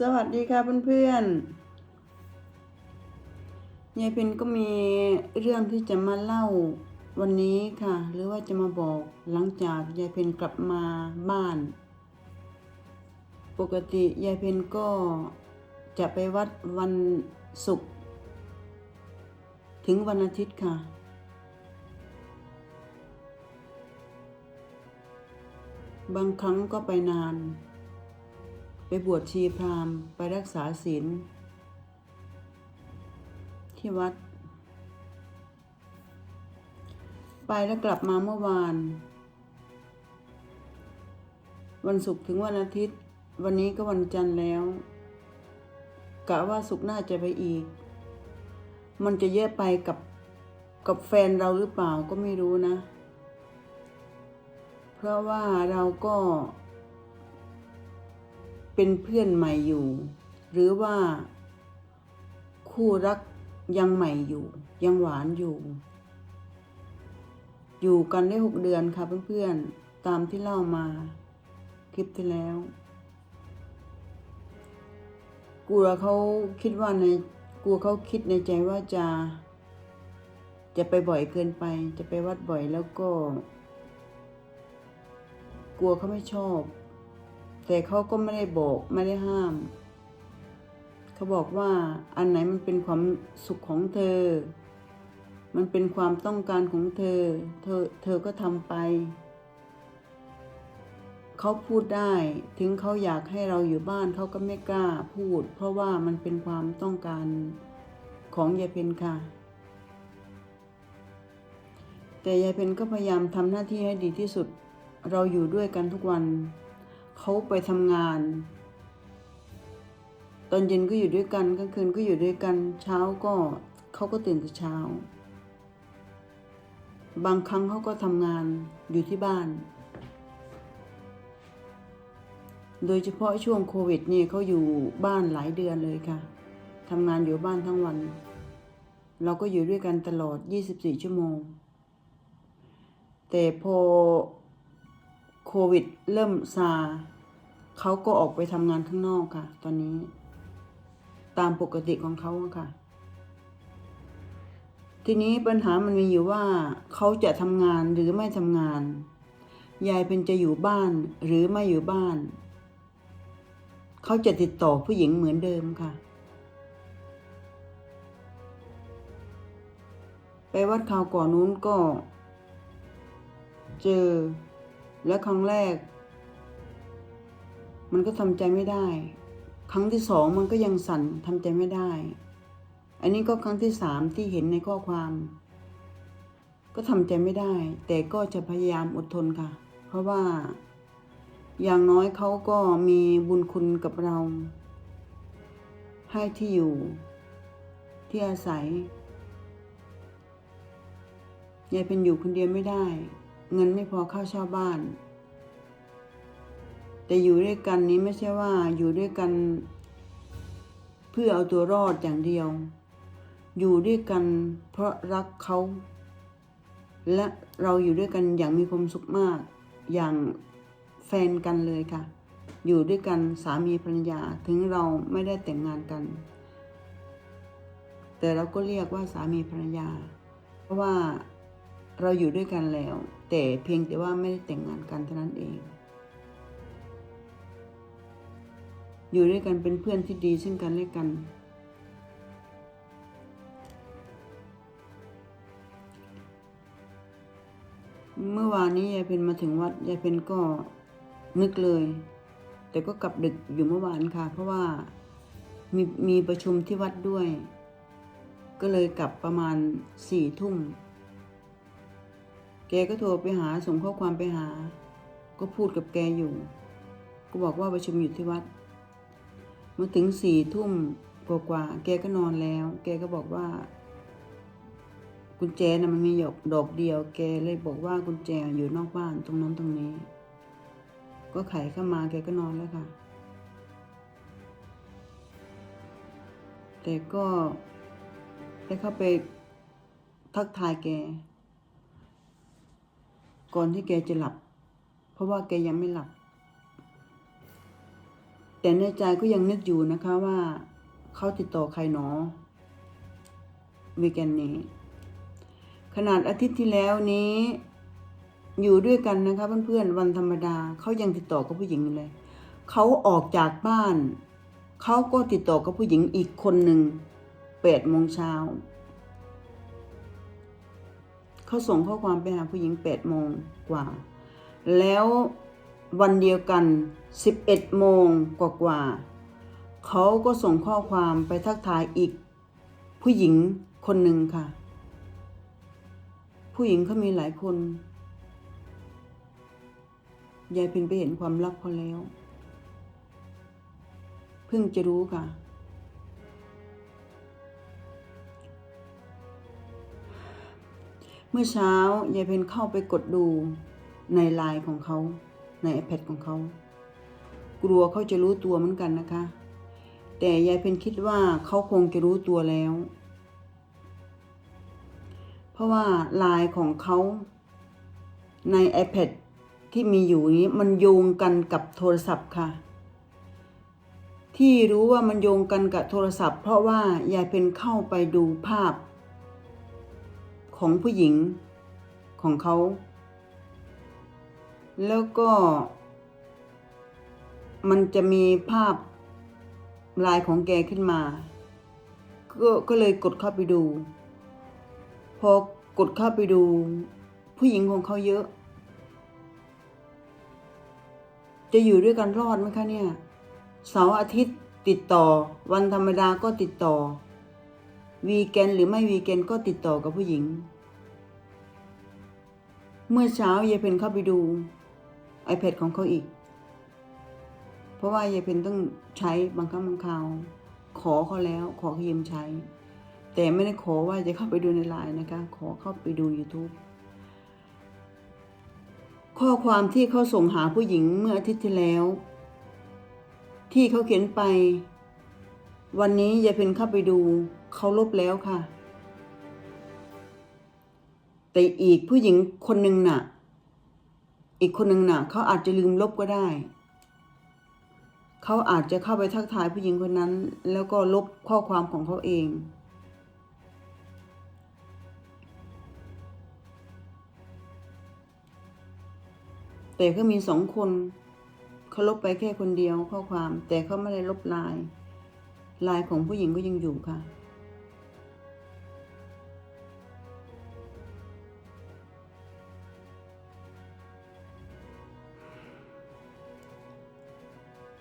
สวัสดีค่ะเพื่อนๆยายเพนก็มีเรื่องที่จะมาเล่าวันนี้ค่ะ หรือว่าจะมาบอกหลังจากยายเพนกลับมาบ้าน ปกติยายเพนก็จะไปวัดวันศุกร์ถึงวันอาทิตย์ค่ะ บางครั้งก็ไปนาน บวชชีพราหมณ์ไปรักษาศีลที่วัด ไปแล้วกลับมาเมื่อวาน วันศุกร์ถึงวันอาทิตย์ วันนี้ก็วันจันทร์แล้วกะว่าศุกร์หน้าจะไปอีก มันจะเยอะไปกับกับแฟนเราหรือเปล่าก็ไม่รู้นะ เพราะว่าเราก็ เป็นเพื่อนใหม่อยู่ หรือว่า คู่รักยังใหม่อยู่ ยังหวานอยู่ อยู่กันได้หกเดือนค่ะเพื่อนๆ ตามที่เล่ามา คลิปที่แล้วกลัวเขาคิดว่าในกลัวเขาคิดในใจว่าจะ จะไปบ่อยเกินไป จะไปวัดบ่อยแล้วก็ กลัวเขาไม่ชอบ แต่เขาก็ไม่ได้บอกไม่ได้ห้าม เขาบอกว่าอันไหนมันเป็นความสุขของเธอ มันเป็นความต้องการของเธอ เธอเธอก็ทำไป เขาพูดได้ถึงเขาอยากให้เราอยู่บ้านเขาก็ไม่กล้าพูด เพราะว่ามันเป็นความต้องการของยายเพนค่ะแต่ยายเพนก็พยายามทำหน้าที่ให้ดีที่สุด เราอยู่ด้วยกันทุกวัน เขาไปทำงาน ตอนเย็นก็อยู่ด้วยกันกลางคืนก็อยู่ด้วยกันเช้าก็เขาก็ตื่นแต่เช้า บางครั้งเขาก็ทำงานอยู่ที่บ้าน โดยเฉพาะช่วงโควิดนี่เขาอยู่บ้านหลายเดือนเลยค่ะทำงานอยู่บ้านทั้งวัน เราก็อยู่ด้วยกันตลอด 24 ชั่วโมง แต่พอโควิดเริ่มซา เขาก็ออกไปทำงานข้างนอกค่ะ ตอนนี้ ตามปกติของเขาค่ะ ทีนี้ปัญหามันมีอยู่ว่าเขาจะทำงานหรือไม่ทำงาน ยายเป็นจะอยู่บ้านหรือไม่อยู่บ้าน เขาจะติดต่อผู้หญิงเหมือนเดิมค่ะ ไปวัดข่าวก่อนนู้นก็ เจอและครั้งแรก มันก็ทำใจไม่ได้ ครั้งที่สองมันก็ยังสั่นทำใจไม่ได้ อันนี้ก็ครั้งที่สามที่เห็นในข้อความ ก็ทำใจไม่ได้ แต่ก็จะพยายามอดทนค่ะ เพราะว่า อย่างน้อยเขาก็มีบุญคุณกับเรา ให้ที่อยู่ที่อาศัยยายเป็นอยู่คนเดียวไม่ได้ เงินไม่พอข้าเช่าบ้าน แต่อยู่ด้วยกันนี้ไม่ใช่ว่าอยู่ด้วยกัน เพื่อเอาตัวรอดอย่างเดียว อยู่ด้วยกันเพราะรักเขา และเราอยู่ด้วยกันอย่างมีความสุขมาก อย่างแฟนกันเลยค่ะ อยู่ด้วยกันสามีภรรยาถึงเราไม่ได้แต่งงานกัน แต่เราก็เรียกว่าสามีภรรยา เพราะว่าเราอยู่ด้วยกันแล้ว แต่เพียงแต่ว่าไม่ได้แต่งงานกันเท่านั้นเอง อยู่ด้วยกันเป็นเพื่อนที่ดีซึ่งกันและกัน เมื่อวานนี้ยายเพนมาถึงวัดยายเพนก็นึกเลย แต่ก็กลับดึกอยู่เมื่อวานค่ะ เพราะว่ามีมีประชุมที่วัดด้วย ก็เลยกลับประมาณสี่ทุ่มแกก็โทรไปหาส่งข้อความไปหา ก็พูดกับแกอยู่ ก็บอกว่าประชุมอยู่ที่วัด มาถึงสี่ทุ่มกว่าๆแกก็นอนแล้ว แกก็บอกว่า กุญแจน่ะมันมีหยกดอกเดียว แกเลยบอกว่ากุญแจอยู่นอกบ้านตรงนั้นตรงนี้ ก็ไขเข้ามาแกก็นอนแล้วค่ะ แต่ก็ได้เข้าไปทักทายแก ก่อนที่แกจะหลับ เพราะว่าแกยังไม่หลับ แต่ในใจก็ยังนึกอยู่นะคะว่าเขาติดต่อใครหนอวีแกนนี้ ขนาดอาทิตย์ที่แล้วนี้ อยู่ด้วยกันนะคะเพื่อนๆวันธรรมดาเขายังติดต่อกับผู้หญิงเลยเขาออกจากบ้านเขาก็ติดต่อกับผู้หญิงอีกคนหนึ่งแปดโมงเช้าเขาส่งข้อความไปหาผู้หญิงแปดโมงกว่า แล้ว วันเดียวกันสิบเอ็ดโมงกว่าวาๆเขาก็ส่งข้อความไปทักทายอีก ผู้หญิงคนหนึ่งค่ะ ผู้หญิงเขามีหลายคน ยายเพ็ญไปเห็นความลับเขาแล้ว เพิ่งจะรู้ค่ะเมื่อเช้ายายเพ็ญเข้าไปกดดูในไลน์ของเขา ใน iPad ของเขา กลัวเขาจะรู้ตัวเหมือนกันนะคะ แต่ยายเพ็ญคิดว่าเขาคงจะรู้ตัวแล้ว เพราะว่าลน์ของเขาใน iPad ที่มีอยู่นี้มันโยงกันกับโทรศัพท์ค่ะ ที่รู้ว่ามันโยงกันกับโทรศัพท์ เพราะว่ายายเพ็ญเข้าไปดูภาพ ของผู้หญิงของเขา แล้วก็มันจะมีภาพลายของแกขึ้นมา ก็ก็เลยกดเข้าไปดู พอกดเข้าไปดู ผู้หญิงของเขาเยอะ จะอยู่ด้วยกันรอดไหมคะเนี่ย เสาร์อาทิตย์ติดต่อ วันธรรมดาก็ติดต่อ วีแกนหรือไม่วีแกนก็ติดต่อกับผู้หญิง เมื่อเช้ายายเพนเข้าไปดู iPad ของเขาอีก เพราะว่ายายเพนต้องใช้บางครั้งบางคราวขอเขาแล้วขอเขายืมใช้ แต่ไม่ได้ขอว่าจะเข้าไปดูในไลน์นะคะ ขอเข้าไปดู YouTube ข้อความที่เขาส่งหาผู้หญิงเมื่ออาทิตย์ที่แล้ว ที่เขาเขียนไป วันนี้ยายเพนเข้าไปดูเขาลบแล้วค่ะ แต่อีกผู้หญิงคนหนึ่งน่ะ อีกคนหนึ่งน่ะเขาอาจจะลืมลบก็ได้ เขาอาจจะเข้าไปทักทายผู้หญิงคนนั้น แล้วก็ลบข้อความของเขาเองแต่ก็มีสองคนเขาลบไปแค่คนเดียวข้อความ แต่เขาไม่ได้ลบลน์ไลน์ของผู้หญิงก็ยังอยู่ค่ะ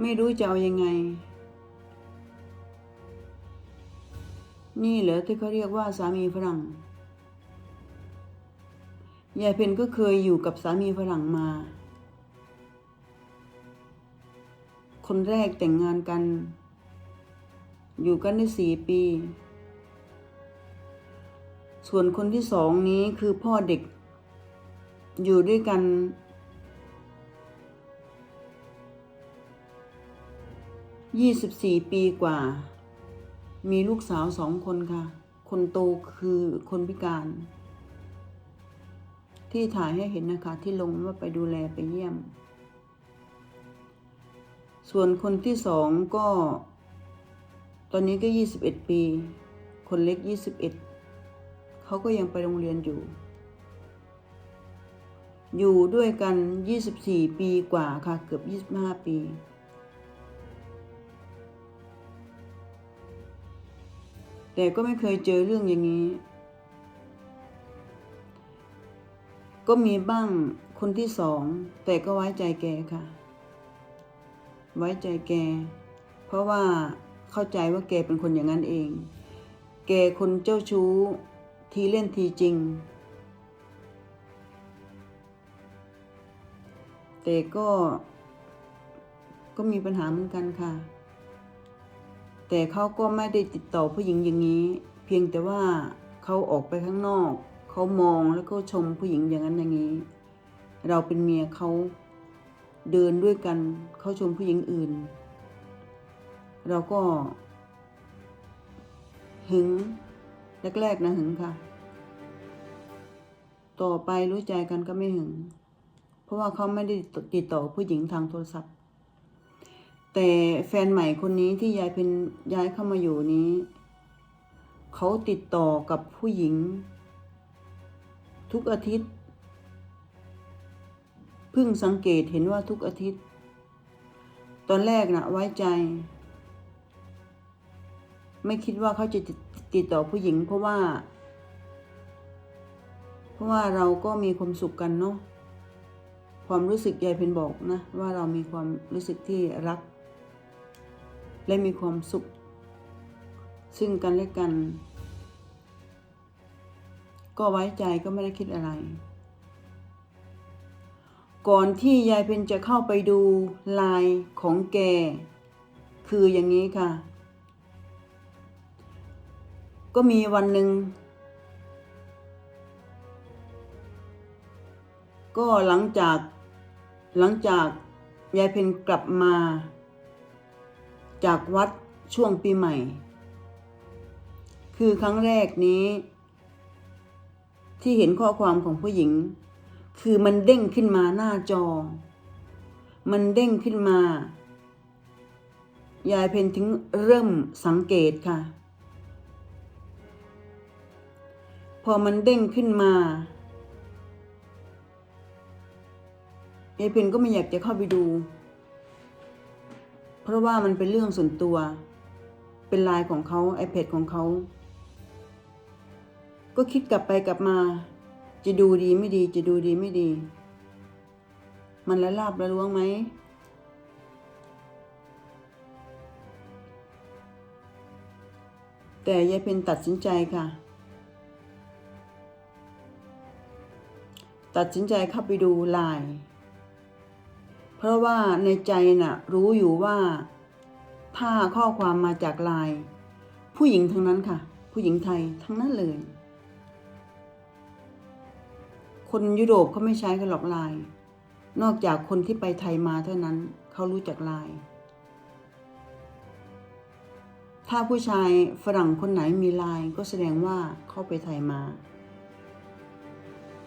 ไม่รู้จะเอายังไง นี่เหรอที่เขาเรียกว่าสามีฝรั่ง ยายเพนก็เคยอยู่กับสามีฝรั่งมา คนแรกแต่งงานกัน อยู่กันได้สี่ปี ส่วนคนที่สองนี้คือพ่อเด็ก อยู่ด้วยกัน ยี่สิบสี่ปีกว่า มีลูกสาวสองคนค่ะ คนโตคือคนพิการ ที่ถ่ายให้เห็นนะคะที่ลงว่าไปดูแลไปเยี่ยม ส่วนคนที่สองก็ ตอนนี้ก็ยี่สิบเอ็ดปี คนเล็กยี่สิบเอ็ดเขาก็ยังไปโรงเรียนอยู่ อยู่ด้วยกันยี่สิบสี่ปีกว่าค่ะ เกือบยี่สิบห้าปี แต่ก็ไม่เคยเจอเรื่องอย่างนี้ ก็มีบ้างคนที่สอง แต่ก็ไว้ใจแกค่ะ ไว้ใจแก เพราะว่าเข้าใจว่าแกเป็นคนอย่างนั้นเอง แกคนเจ้าชู้ ทีเล่นทีจริง แต่ก็ก็มีปัญหาเหมือนกันค่ะ แต่เขาก็ไม่ได้ติดต่อผู้หญิงอย่างนี้ เพียงแต่ว่าเขาออกไปข้างนอก เขามองแล้วก็ชมผู้หญิงอย่างนั้นอย่างนี้ เราเป็นเมียเขาเดินด้วยกันเขาชมผู้หญิงอื่น เราก็ หึงแรกๆนะหึงค่ะ ต่อไปรู้ใจกันก็ไม่หึง เพราะว่าเขาไม่ได้ติดต่อผู้หญิงทางโทรศัพท์ แต่แฟนใหม่คนนี้ที่ยายเป็นย้ายเข้ามาอยู่นี้ เขาติดต่อกับผู้หญิง ทุกอาทิตย์ เพิ่งสังเกตเห็นว่าทุกอาทิตย์ ตอนแรกนะไว้ใจ ไม่คิดว่าเขาจะติดต่อผู้หญิง เพราะว่า เพราะว่าเราก็มีความสุขกันเนาะความรู้สึกยายเพนบอกนะ ว่าเรามีความรู้สึกที่รัก และมีความสุข ซึ่งกันและกัน ก็ไว้ใจก็ไม่ได้คิดอะไร ก่อนที่ยายเพนจะเข้าไปดูลายของแก คืออย่างนี้ค่ะ ก็มีวันหนึ่งก็หลังจากหลังจากยายเพนกลับมา จากวัดช่วงปีใหม่ คือครั้งแรกนี้ ที่เห็นข้อความของผู้หญิง คือมันเด้งขึ้นมาหน้าจอ มันเด้งขึ้นมา ยายเพนถึงเริ่มสังเกตค่ะ พอมันเด้งขึ้นมายายเพนก็ไม่อยากจะเข้าไปดู เพราะว่ามันเป็นเรื่องส่วนตัว เป็นลน์ของเขา iPad ของเขา ก็คิดกลับไปกลับมา จะดูดีไม่ดี จะดูดีไม่ดี มันละลาบละล้วงไหมแต่ยายเพนตัดสินใจค่ะ ตัดสินใจเข้าไปดูไลน์ เพราะว่าในใจน่ะรู้อยู่ว่าถ้าข้อความมาจากลน์ผู้หญิงทั้งนั้นค่ะ ผู้หญิงไทยทั้งนั้นเลย คนยุโรปเขาไม่ใช้กันหรอกลน์นอกจากคนที่ไปไทยมาเท่านั้นเขารู้จักลน์ถ้าผู้ชายฝรั่งคนไหนมีลน์ก็แสดงว่าเขาไปไทยมา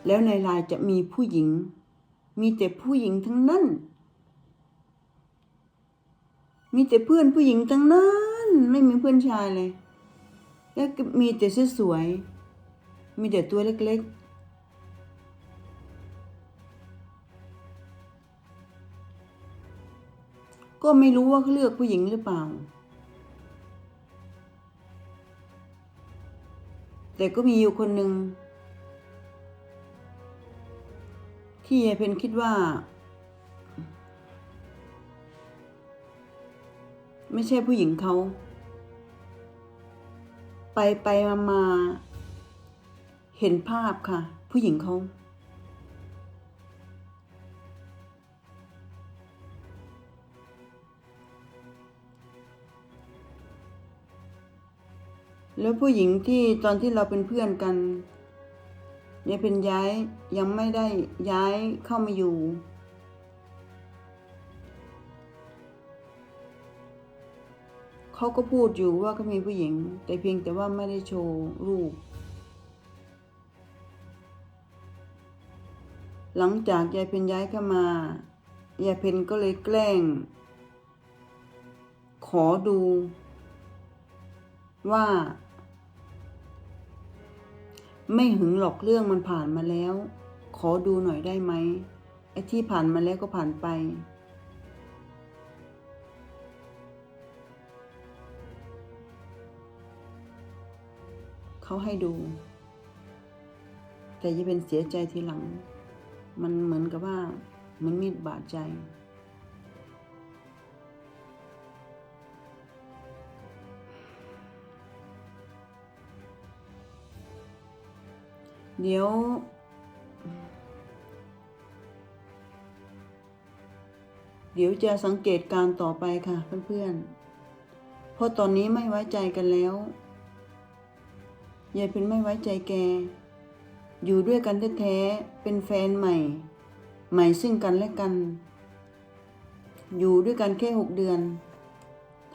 แล้วในลน์จะมีผู้หญิงมีแต่ผู้หญิงทั้งนั้น มีแต่เพื่อนผู้หญิงทั้งนั้น ไม่มีเพื่อนชายเลย แล้วมีแต่สวย มีแต่ตัวเล็กๆ ก็ไม่รู้ว่าเขาเลือกผู้หญิงหรือเปล่า แต่ก็มีอยู่คนหนึ่งที่ยายเพนคิดว่า ไม่ใช่ผู้หญิงเขา ไปไปมามาเห็นภาพค่ะ ผู้หญิงเขาแล้วผู้หญิงที่ตอนที่เราเป็นเพื่อนกันยายเป็นย้ายยังไม่ได้ย้ายเข้ามาอยู่ เขาก็พูดอยู่ว่าเขามีผู้หญิง แต่เพียงแต่ว่าไม่ได้โชว์รูป หลังจากยายเพนย้ายเข้ามายายเพนก็เลยแกล้ง ขอดู ว่า ไม่หึงหรอกเรื่องมันผ่านมาแล้ว ขอดูหน่อยได้ไหมไอ้ที่ผ่านมาแล้วก็ผ่านไป เขาให้ดู แต่จะเป็นเสียใจทีหลัง มันเหมือนกับว่าเหมันมีดบาดใจ เดี๋ยวเดี๋ยวจะสังเกตการต่อไปค่ะเพื่อนๆ เพราะตอนนี้ไม่ไว้ใจกันแล้ว ยายเป็นไม่ไว้ใจแก อยู่ด้วยกันแท้ๆเป็นแฟนใหม่ ใหม่ซึ่งกันและกัน อยู่ด้วยกันแค่หกเดือน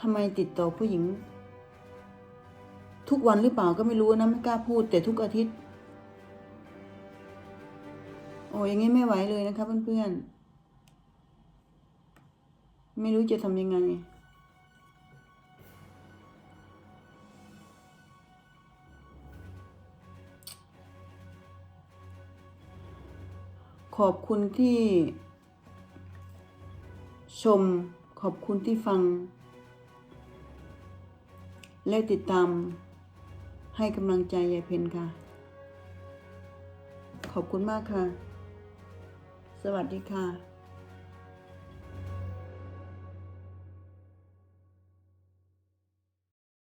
ทำไมติดต่อผู้หญิง ทุกวันหรือเปล่าก็ไม่รู้นะไม่กล้าพูดแต่ทุกอาทิตย์ โอ้ยอย่างงี้ไม่ไหวเลยนะคะเพื่อนๆ ไม่รู้จะทำยังไง ขอบคุณที่ชม ขอบคุณที่ฟัง และติดตาม ให้กำลังใจยายเพนค่ะ ขอบคุณมากค่ะ สวัสดีค่ะ